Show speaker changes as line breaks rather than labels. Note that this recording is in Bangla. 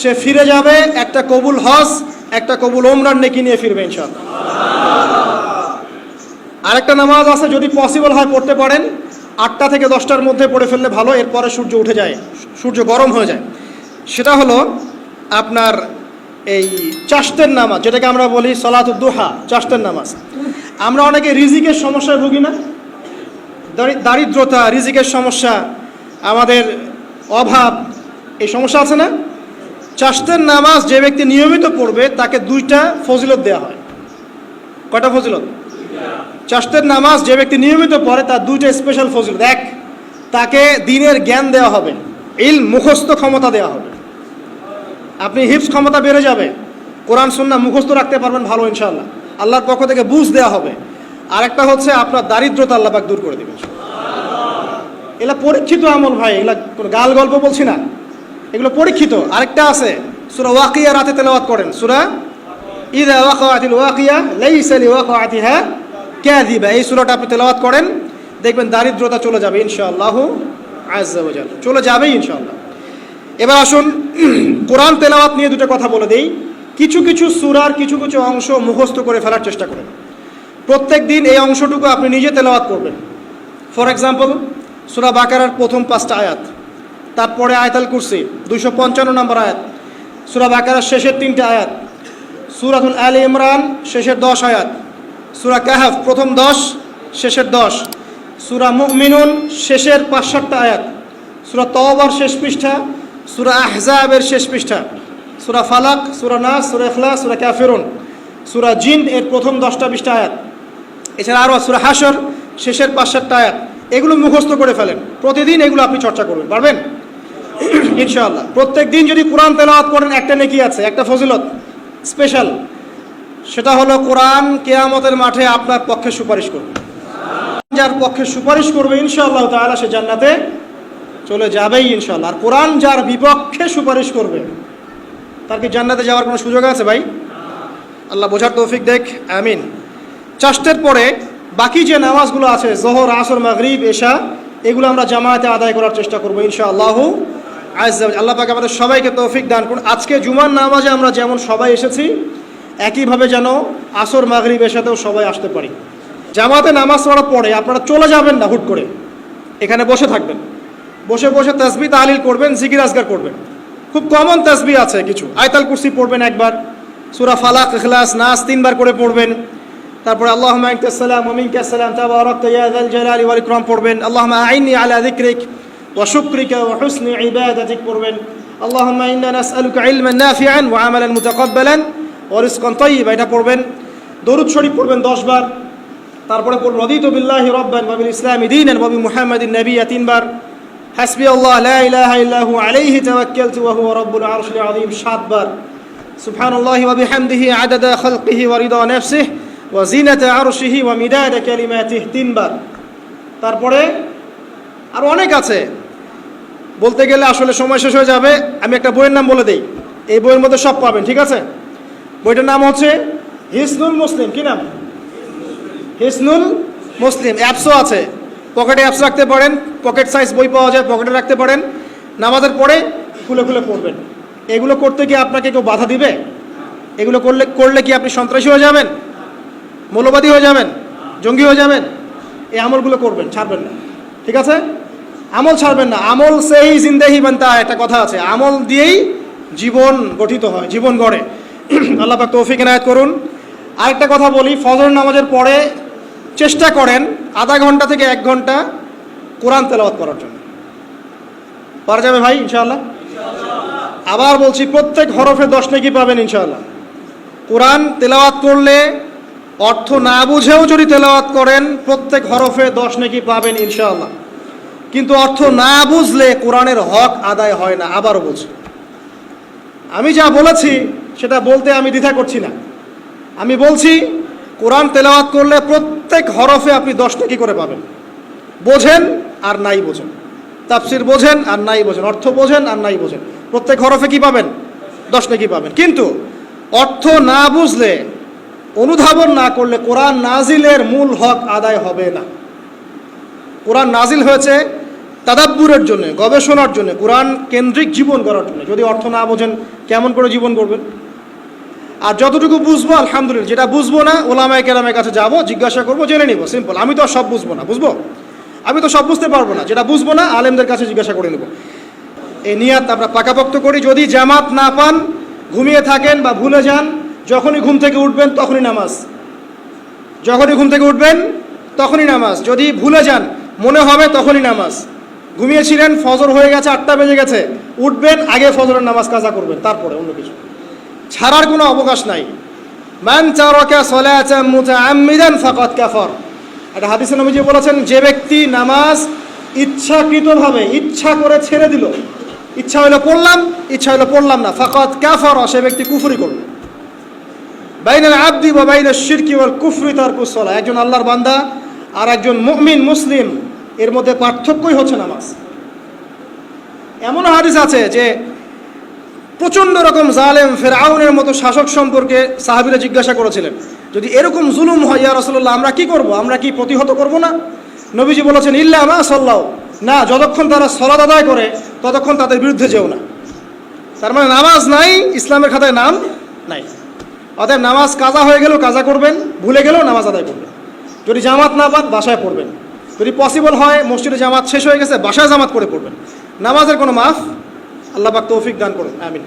সে ফিরে যাবে, একটা কবুল হজ, একটা কবুল ওমরান নেকি নিয়ে ফিরবে ইনশাআল্লাহ। আরেকটা নামাজ আছে, যদি পসিবল হয় পড়তে পারেন। আটটা থেকে দশটার মধ্যে পড়ে ফেললে ভালো, এরপরে সূর্য উঠে যায়, সূর্য গরম হয়ে যায়। সেটা হলো আপনার এই চাষতের নামাজ, যেটাকে আমরা বলি সলাতুদ্দোহা চাষতের নামাজ। আমরা অনেকে রিজিকের সমস্যায় ভুগি না। দারিদ্রতা, রিজিকের সমস্যা, আমাদের অভাব, এই সমস্যা আছে না? চাষতের নামাজ যে ব্যক্তি নিয়মিত পড়বে, তাকে দুইটা ফজিলত দেওয়া হয়। কয়টা ফজিলত? চাষতের নামাজ যে ব্যক্তি নিয়মিত পড়ে, তার দুইটা স্পেশাল ফজিলত। এক, তাকে দিনের জ্ঞান দেওয়া হবে। ইল মুখস্থ ক্ষমতা দেওয়া হবে। আপনি হিপস ক্ষমতা বেড়ে যাবে। কোরআন সুন্না মুখস্থ রাখতে পারবেন ভালো ইনশাল্লাহ আল্লাহর পক্ষ থেকে বুঝ দেওয়া হবে। আরেকটা হচ্ছে আপনার দারিদ্রতা আল্লাহ পাক দূর করে দেবেন। এগুলা পরীক্ষিত আমল ভাই এগুলা কোনো গাল গল্প বলছি না। এগুলো পরীক্ষিত। আরেকটা আছে, সুরা ওয়াকিয়া রাতে তেলাওয়াত করেন। সুরা ইদা ওয়াকাতিল ওয়াকিয়া লাইসা লিওয়াকাতিহা কাযিবা। এই সূরাটা আপনি তেলাওয়াত করেন, দেখবেন দারিদ্রতা চলে যাবে ইনশাআল্লাহ আজ্জা ওয়া জাল। চলে যাবেই ইনশাআল্লাহ। এবার আসুন, কোরআন তেলাওয়াত নিয়ে দুটো কথা বলে দেই। কিছু কিছু সুরার কিছু কিছু অংশ মুখস্থ করে ফেলার চেষ্টা করেন। প্রত্যেক দিন এই অংশটুকু আপনি নিজে তেলাওয়াত করবেন। ফর এক্সাম্পল, সুরা বাকারার প্রথম পাঁচটা আয়াত। তারপরে আয়াতাল কুরসি, দুইশো পঞ্চান্ন নম্বর আয়াত। সুরা বাকারার শেষের তিনটে আয়াত। সুরাতুল আল ইমরান শেষের দশ আয়াত। সুরা কাহাফ প্রথম দশ, শেষের দশ। সুরা মুমিনুন শেষের পাঁচ সাতটা আয়াত। সুরা তওবার শেষ পৃষ্ঠা, সুরা আহজাবের শেষ পৃষ্ঠা। সুরা ফালাক, সুরা নাস, সুরা ইখলাস, সুরা কাফিরুন। সুরা জিন এর প্রথম দশটা বিশটা আয়াত। এছাড়া আরও সুরা হাসর শেষের পাঁচ সাতটা আয়াত। এগুলো মুখস্থ করে ফেলেন। প্রতিদিন এগুলো আপনি চর্চা করবেন। পারবেন? ইনশাআল্লাহ। প্রত্যেক দিন যদি কোরআন তেলাওয়াত করেন, একটা নেকি আছে, একটা ফজিলত স্পেশাল সেটা হলো কোরআন কেয়ামতের মাঠে আপনার পক্ষে সুপারিশ করবে। যার পক্ষে সুপারিশ করবে, ইনশাআল্লাহ তাআলা সে জান্নাতে চলে যাবেই ইনশাআল্লাহ। আর কোরআন যার বিপক্ষে সুপারিশ করবে, তার কি জান্নাতে যাওয়ার কোনো সুযোগ আছে ভাই? আল্লাহ বোঝার তৌফিক দেখ, আমিন। চাষটের পরে বাকি যে নামাজগুলো আছে, জহর, আসর, মাগরিব, এশা, এগুলো আমরা জামায়াতে আদায় করার চেষ্টা করব ইনশা আল্লাহ আল্লাহ পাকে আমাদের সবাইকে তৌফিক দান করুন। আজকে জুমার নামাজে আমরা যেমন সবাই এসেছি, একইভাবে যেন আসর মাগরিব এশাতেও সবাই আসতে পারি। জামাতে নামাজ পড়ার পরে আপনারা চলে যাবেন না হুট করে। এখানে বসে থাকবেন। বসে বসে তসবি তাহলিল করবেন, জিকির আজগার করবেন। খুব কমন তসবি আছে কিছু। আয়তাল কুরসি পড়বেন একবার, সুরা ফালাক, ইখলাস, নাস তিনবার করে পড়বেন। তারপরে আল্লাহ সালাম ওমিনকা সালাম তাবারাক ইয়া যাল জালালি ইকরাম পড়বেন। আল্লাহুম্মা আইনি আলা যিকরিক। ইবাদাতিক পড়বেন। আল্লাহুম্মা ইন্না নাসআলুকা ইলমান নাফিআন ওয়া আমালান মুতাকাব্বালান। ওয়া রিজকান তাইয়্যিবা এটা পড়বেন। দরুদ শরীফ পড়বেন 10 বার। তারপরে পড়বেন, রদিতু বিল্লাহি রাব্বান ওয়া বিল ইসলামি দীনান ওয়া বি মুহাম্মাদিন নাবিয়্যা তিনবার হাসবি আল্লাহ, লা ইলাহা ইল্লা হু আলাইহি তাওয়াক্কালতু ওয়া হুয়া রাব্বুল আরশিল আযীম সাতবার সুবহানাল্লাহি ওয়া বিহামদিহি আদাদা খালকিহি ওয়া রিদা নাফসিহি ওয়া জিনাতা আরশিহি ওয়া মিদাদা কালিমাতিহি তিনবার তারপরে আর অনেক আছে। বলতে গেলে আসলে সময় শেষ হয়ে যাবে। আমি একটা বইয়ের নাম বলে দেই। এই বইয়ের মধ্যে সব পাবেন, ঠিক আছে? বইটার নাম হচ্ছে হিসনুল মুসলিম। কি নাম? হিসনুল মুসলিম। অ্যাপসও আছে। পকেটে অ্যাপস রাখতে পারেন। পকেট সাইজ বই পাওয়া যায়, পকেটে রাখতে পারেন। নামাজের পরে খুলে খুলে পড়বেন। এগুলো করতে কি আপনাকে কেউ বাধা দিবে? এগুলো করলে করলে কি আপনি সন্ত্রাসী হয়ে যাবেন? মৌলবাদী হয়ে যাবেন? জঙ্গি হয়ে যাবেন? এই আমলগুলো করবেন, ছাড়বেন না। ঠিক আছে? আমল ছাড়বেন না। আমল সেই জিন্দেহি বানতা একটা কথা আছে। আমল দিয়েই জীবন গঠিত হয় জীবন গড়ে। আল্লাহ পাক তৌফিক এনায়ত করুন। আরেকটা কথা বলি ফজর নামাজের পরে চেষ্টা করেন আধা ঘণ্টা থেকে এক ঘণ্টা কোরআন তেলাওয়াত করার জন্য। পারা যাবে ভাই ইনশাআল্লাহ। আবার বলছি প্রত্যেক হরফে দশ নাকি পাবেন ইনশাআল্লাহ। কোরআন তেলাওয়াত করলে অর্থ না বুঝেও যদি তেলাওয়াত করেন প্রত্যেক হরফে দশ নাকি পাবেন ইনশাআল্লাহ। কিন্তু অর্থ না বুঝলে কোরআনের হক আদায় হয় না, আবারও বলছি। আমি যা বলেছি, সেটা বলতে আমি দ্বিধা করছি না। আমি বলছি, কোরআন তেলাওয়াত করলে প্রত্যেক হরফে আপনি দশ কি করে পাবেন? বোঝেন আর নাই বোঝেন। তাফসির বোঝেন আর নাই বোঝেন। অর্থ বোঝেন আর নাই বোঝেন। প্রত্যেক হরফে কি পাবেন? দশ কি পাবেন? কিন্তু অর্থ না বুঝলে, অনুধাবন না করলে কোরআন নাজিলের মূল হক আদায় হবে না। কোরআন নাজিল হয়েছে তাদাব্বুরের জন্য, গবেষণার জন্য, কোরআন কেন্দ্রিক জীবন করার জন্য, যদি অর্থ না বোঝেন, কেমন করে জীবন করবেন আর যতটুকু বুঝব, আলহামদুলিল্লাহ, যেটা বুঝব না, ওলামায় কেরামের কাছে যাব, জিজ্ঞাসা করব, জেনে নিব সিম্পল আমি তো আর সব বুঝব না, বুঝব? আমি তো সব বুঝতে পারব না, যেটা বুঝব না, আলেমদের কাছে জিজ্ঞাসা করে নেব। এই নিয়াত আমরা পাকাপোক্ত করি, যদি জামাত না পান, ঘুমিয়ে থাকেন বা ভুলে যান, যখনই ঘুম থেকে উঠবেন, তখনই নামাজ। যখনই ঘুম থেকে উঠবেন, তখনই নামাজ। যদি ভুলে যান, মনে হবে, তখনই নামাজ। ঘুমিয়েছিলেন, ফজর হয়ে গেছে, আটটা বেজে গেছে। উঠবেন, আগে ফজরের নামাজ কাজা করবেন, তারপরে অন্য কিছু। ছাড়ার কোনো অবকাশ নাই। মান চারকা সলাতাম মুতাআম্মিদান ফাকাদ কাফার। একটা হাদিসে নবীজি বলেছেন, যে ব্যক্তি নামাজ ইচ্ছাকৃতভাবে, ইচ্ছা করে ছেড়ে দিল, ইচ্ছা হইল পড়লাম, ইচ্ছা হইল পড়লাম না, ফাকাদ কাফার, সে ব্যক্তি কুফরি করল বাইনাল আব্দি বা বাইনাল শিরকি ওয়াল কুফরি তার কুসলা একজন আল্লাহর বান্দা আর একজন মুমিন, মুসলিম এর মধ্যে পার্থক্যই হচ্ছে নামাজ। এমন হাদিস আছে যে প্রচণ্ড রকম জালেম ফেরাউনের মতো শাসক সম্পর্কে সাহাবিরা জিজ্ঞাসা করেছিলেন, যদি এরকম জুলুম হয়, ইয়া রসল্লাহ আমরা কি করব? আমরা কি প্রতিহত করব না? নবীজি বলেছেন, ইল্লা মা সাল্লাহ না, যতক্ষণ তারা সলাদ আদায় করে, ততক্ষণ তাদের বিরুদ্ধে যেও না। তার মানে নামাজ নাই, ইসলামের খাতায় নাম নাই। অতএব নামাজ কাজা হয়ে গেলেও কাজা করবেন, ভুলে গেলেও নামাজ আদায় করবেন। যদি জামাত না পান, বাসায় পড়বেন। যদি পসিবল হয়, মসজিদে জামাত শেষ হয়ে গেছে, বাসায় জামাত করে পড়বেন। নামাজের কোনো মাফ? আল্লাহ পাক তৌফিক দান করুন, আমিন।